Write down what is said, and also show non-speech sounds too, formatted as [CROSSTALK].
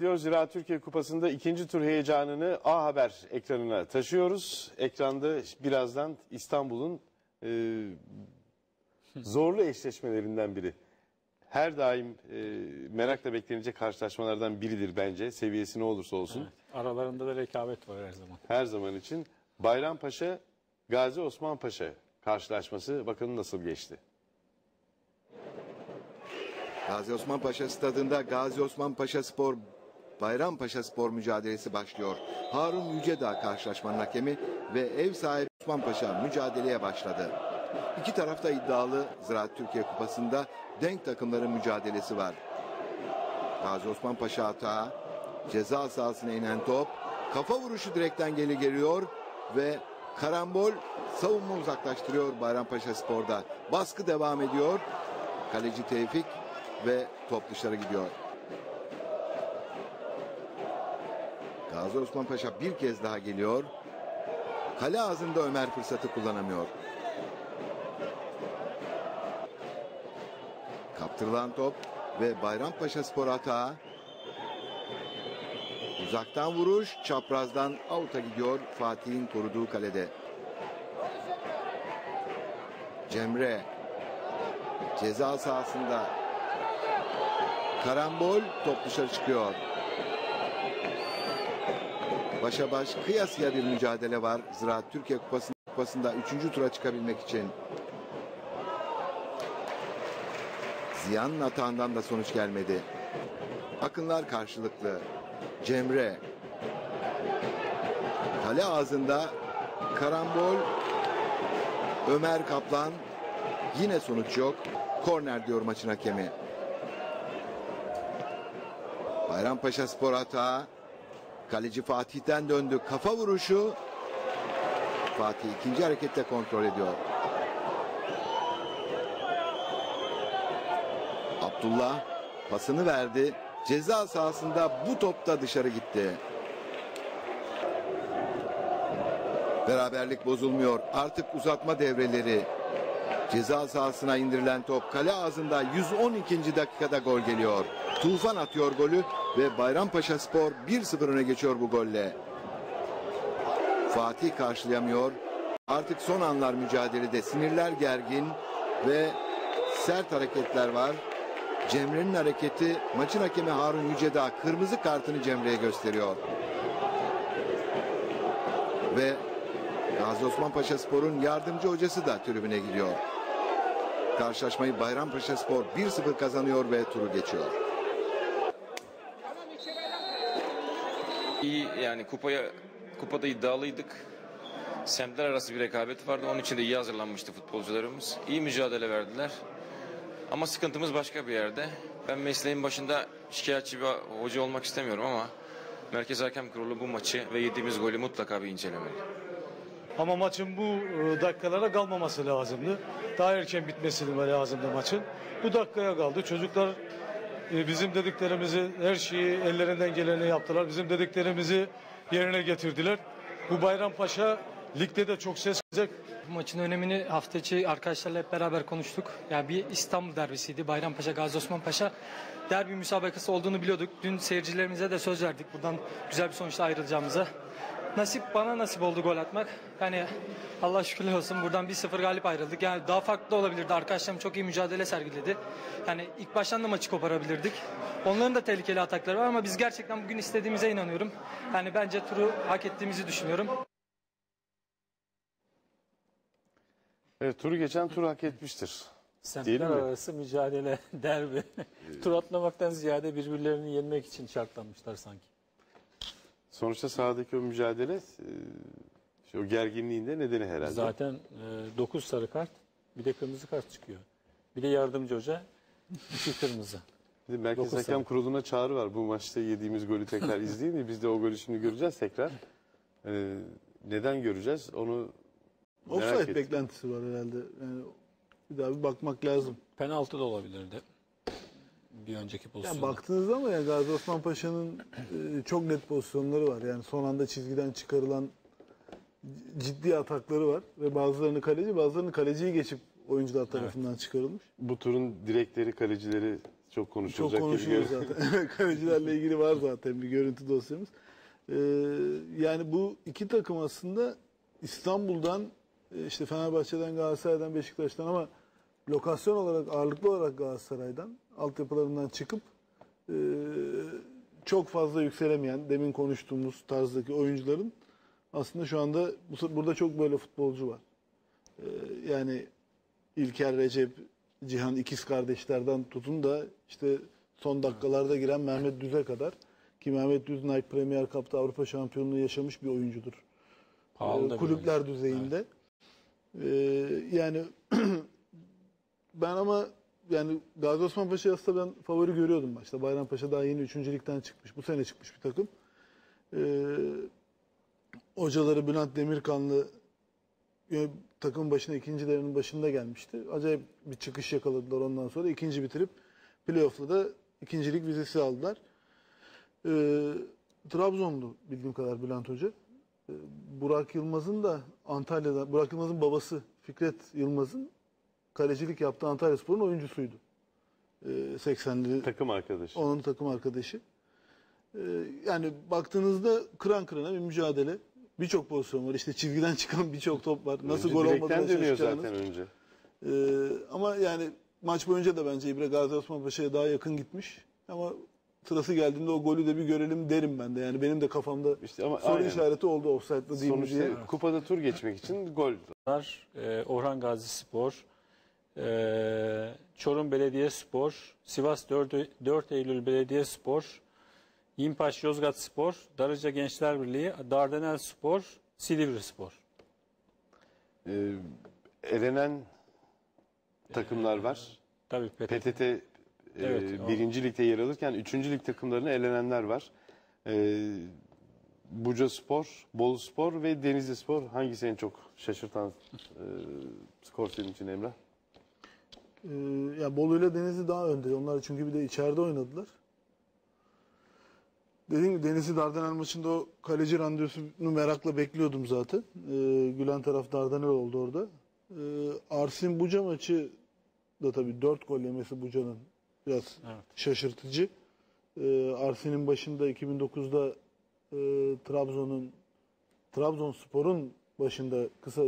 Diyor Ziraat Türkiye Kupası'nda ikinci tur heyecanını A Haber ekranına taşıyoruz. Ekranda birazdan İstanbul'un e, zorlu eşleşmelerinden biri. Her daim e, merakla beklenecek karşılaşmalardan biridir bence. Seviyesi ne olursa olsun. Aralarında da rekabet var her zaman. Her zaman için Bayrampaşa Gazi Osman Paşa karşılaşması bakın nasıl geçti. Gazi Osman Paşa stadında Gazi Osman Paşa Spor Bayrampaşa Spor mücadelesi başlıyor. Harun Yücedağ karşılaşmanın hakemi ve ev sahibi Osman Paşa mücadeleye başladı. İki tarafta iddialı Ziraat Türkiye Kupası'nda denk takımların mücadelesi var. Gazi Osman Paşa hata, ceza sahasına inen top, kafa vuruşu direkten geri geliyor ve karambol savunma uzaklaştırıyor Bayrampaşa Spor'da. Baskı devam ediyor. Kaleci Tevfik ve top dışarı gidiyor. Gazi Osman Paşa bir kez daha geliyor. Kale ağzında Ömer fırsatı kullanamıyor. Kaptırılan top ve Bayrampaşa Spor hata. Uzaktan vuruş çaprazdan avuta gidiyor Fatih'in koruduğu kalede. Cemre ceza sahasında karambol top dışarı çıkıyor. Başa baş kıyasıya bir mücadele var. Ziraat Türkiye Kupası'nda, kupasında 3. tura çıkabilmek için. Ziya'nın atağından da sonuç gelmedi. Akınlar karşılıklı. Cemre. Kale ağzında karambol. Ömer Kaplan. Yine sonuç yok. Korner diyor maçın hakemi. Bayrampaşa Spor hata. Kaleci Fatih'ten döndü. Kafa vuruşu. Fatih ikinci harekette kontrol ediyor. Abdullah pasını verdi. Ceza sahasında bu top da dışarı gitti. Beraberlik bozulmuyor. Artık uzatma devreleri. Ceza sahasına indirilen top kale ağzında 112. dakikada gol geliyor. Tufan atıyor golü ve Bayrampaşa Spor 1-0 öne geçiyor bu golle. Fatih karşılayamıyor. Artık son anlar mücadelede sinirler gergin ve sert hareketler var. Cemre'nin hareketi maçın hakemi Harun Yücedağ kırmızı kartını Cemre'ye gösteriyor. Ve Gazi Osman Paşa Spor'un yardımcı hocası da tribüne gidiyor. Karşılaşmayı Bayrampaşa Spor 1-0 kazanıyor ve turu geçiyor. İyi yani kupaya kupada iddialıydık. Semtler arası bir rekabet vardı. Onun için de iyi hazırlanmıştı futbolcularımız. İyi mücadele verdiler. Ama sıkıntımız başka bir yerde. Ben mesleğin başında şikayetçi bir hoca olmak istemiyorum ama Merkez Hakem Kurulu bu maçı ve yediğimiz golü mutlaka bir incelemeli. Ama maçın bu e, dakikalara kalmaması lazımdı. Daha erken bitmesi lazımdı maçın. Bu dakikaya kaldı. Çocuklar bizim dediklerimizi, her şeyi ellerinden geleni yaptılar. Bizim dediklerimizi yerine getirdiler. Bu Bayrampaşa ligde de çok ses gelecek. Bu maçın önemini hafta içi arkadaşlarla hep beraber konuştuk. Yani bir İstanbul derbisiydi. Bayrampaşa, Gazi Osman Paşa derbi müsabakası olduğunu biliyorduk. Dün seyircilerimize de söz verdik. Buradan güzel bir sonuçla ayrılacağımıza. Nasip bana nasip oldu gol atmak. Yani Allah şükürler olsun buradan 1-0 galip ayrıldık. Yani daha farklı olabilirdi. Arkadaşlarım çok iyi mücadele sergiledi. Yani ilk baştan da maçı koparabilirdik. Onların da tehlikeli atakları var ama biz gerçekten bugün istediğimize inanıyorum. Yani bence turu hak ettiğimizi düşünüyorum. Evet turu geçen tur hak etmiştir. Semtler arası mücadele, [LAUGHS] derbi. Tur atlamaktan ziyade birbirlerini yenmek için şartlanmışlar sanki. Sonuçta sahadaki o mücadele e, işte o gerginliğin de nedeni herhalde. Zaten 9 sarı kart, bir de kırmızı kart çıkıyor. Bir de yardımcı hoca, iki kırmızı. Bir de Merkez dokuz Hakem. Kurulu'na çağrı var. Bu maçta yediğimiz golü tekrar [LAUGHS] izleyin diye. Biz de o golü şimdi göreceğiz tekrar. Ee, neden göreceğiz onu merak Offside ettim. beklentisi var herhalde. Yani bir daha bir bakmak lazım. Penaltı da olabilirdi. Bir önceki Yani pozisyonda. baktığınızda ama ya Gazi Osman Paşa'nın e, çok net pozisyonları var. Yani son anda çizgiden çıkarılan ciddi atakları var ve bazılarını kaleci, bazılarını kaleciyi geçip oyuncular tarafından çıkarılmış. Bu turun direkleri, kalecileri çok Çok konuşulacak konuşuluyor görünüyor. zaten. [LAUGHS] Kalecilerle ilgili var zaten bir görüntü dosyamız. Ee, yani bu iki takım aslında İstanbul'dan e, işte Fenerbahçe'den, Galatasaray'dan, Beşiktaş'tan ama lokasyon olarak ağırlıklı olarak Galatasaray'dan altyapılarından çıkıp e, çok fazla yükselemeyen demin konuştuğumuz tarzdaki oyuncuların aslında şu anda bu- burada çok böyle futbolcu var. Ee, yani İlker Recep, Cihan ikiz kardeşlerden tutun da işte son dakikalarda giren Mehmet Düz'e kadar ki Mehmet Düz Nike Premier Cup'ta Avrupa şampiyonluğu yaşamış bir oyuncudur. Pahalı Ee, bir kulüpler oyuncu. düzeyinde. Ee, yani [CLEARS THROAT] ben ama yani Gazi Osman Paşa'yı aslında ben favori görüyordum başta. Bayrampaşa daha yeni 3. ligden çıkmış. Bu sene çıkmış bir takım. Ee, hocaları Bülent Demirkanlı yö- takım başına ikincilerinin başında gelmişti. Acayip bir çıkış yakaladılar ondan sonra. ikinci bitirip playoff'la da ikincilik vizesi aldılar. Ee, Trabzonlu bildiğim kadar Bülent Hoca. Ee, Burak Yılmaz'ın da Antalya'da, Burak Yılmaz'ın babası Fikret Yılmaz'ın kalecilik yaptığı Antalya Spor'un oyuncusuydu. Ee, 80'li Takım arkadaşı. onun takım arkadaşı. Ee, yani baktığınızda kıran kırana bir mücadele. Birçok pozisyon var. İşte çizgiden [LAUGHS] çıkan birçok top var. Nasıl Önce gol direkten olmadığına dönüyor zaten önce. Ee, ama yani maç boyunca da bence İbre Gazi Osman Paşa'ya daha yakın gitmiş. Ama sırası geldiğinde o golü de bir görelim derim ben de. Yani benim de kafamda İşte ama soru aynen. işareti oldu offside'lı değil mi Sonuçta diye. kupada tur geçmek için gol. Var. Ee, Orhan Gazi Spor, ee, Çorum Belediyespor, Sivas 4, 4 Eylül Belediyespor, İmpaş Yozgat Spor, Darıca Gençler Birliği, Dardanel Spor, Silivri Spor. Ee, elenen takımlar var. Tabii PTT. PTT e, Evet, o- birinci ligde yer alırken üçüncü lig takımlarına elenenler var. Ee, Buca Spor, Bolu Spor ve Denizli Spor hangisi en çok şaşırtan e, skor senin için Emrah? Ee, ya Bolu ile Denizli daha önde. Onlar çünkü bir de içeride oynadılar. Dediğim gibi Denizli Dardanel maçında o kaleci randevusunu merakla bekliyordum zaten. Ee, Gülen taraf Dardanel oldu orada. Ee, Arsin Buca maçı da tabii 4 gol yemesi Buca'nın biraz Evet. şaşırtıcı. Ee, Arsin'in başında 2009'da e, Trabzon'un Trabzonspor'un başında kısa